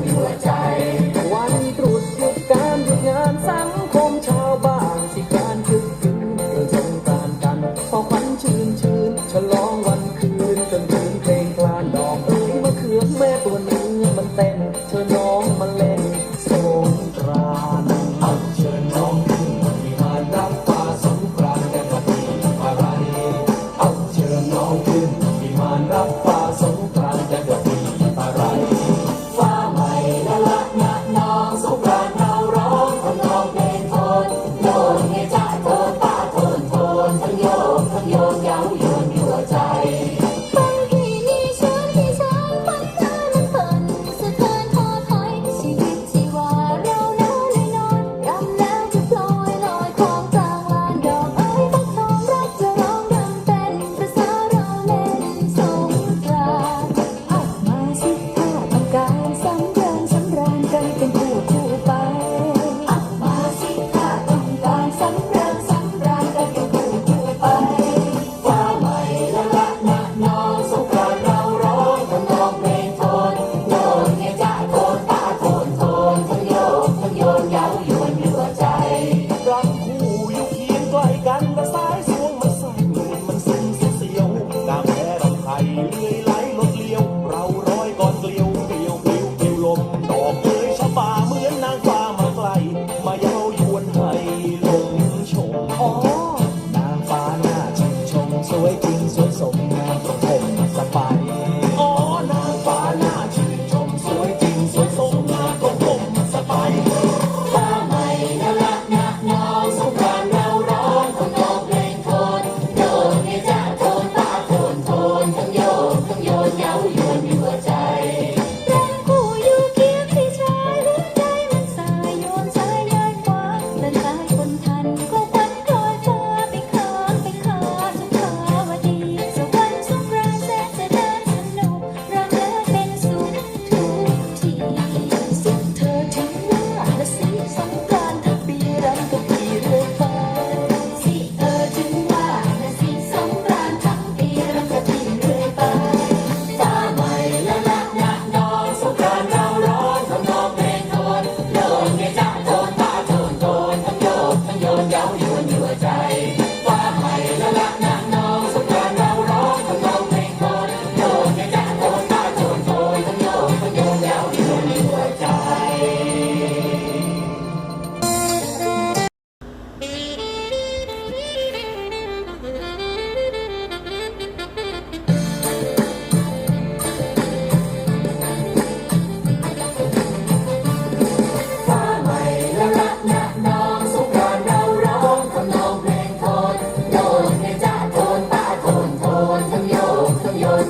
what you are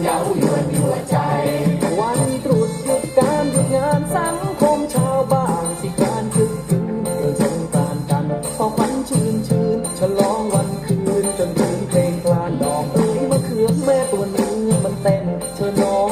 เย้ายวนหัวใจ วันตรุษหยุดการหยุดงานสังคมชาวบ้านสิการคึกคืนเกิดสงกานกันพอควันชื้นชื้นฉลองวันคืนจนถึงเพลงคลานดอกเอ้ยมะเขือแม่ตัวเนื้อมันเต้นเธอน้อง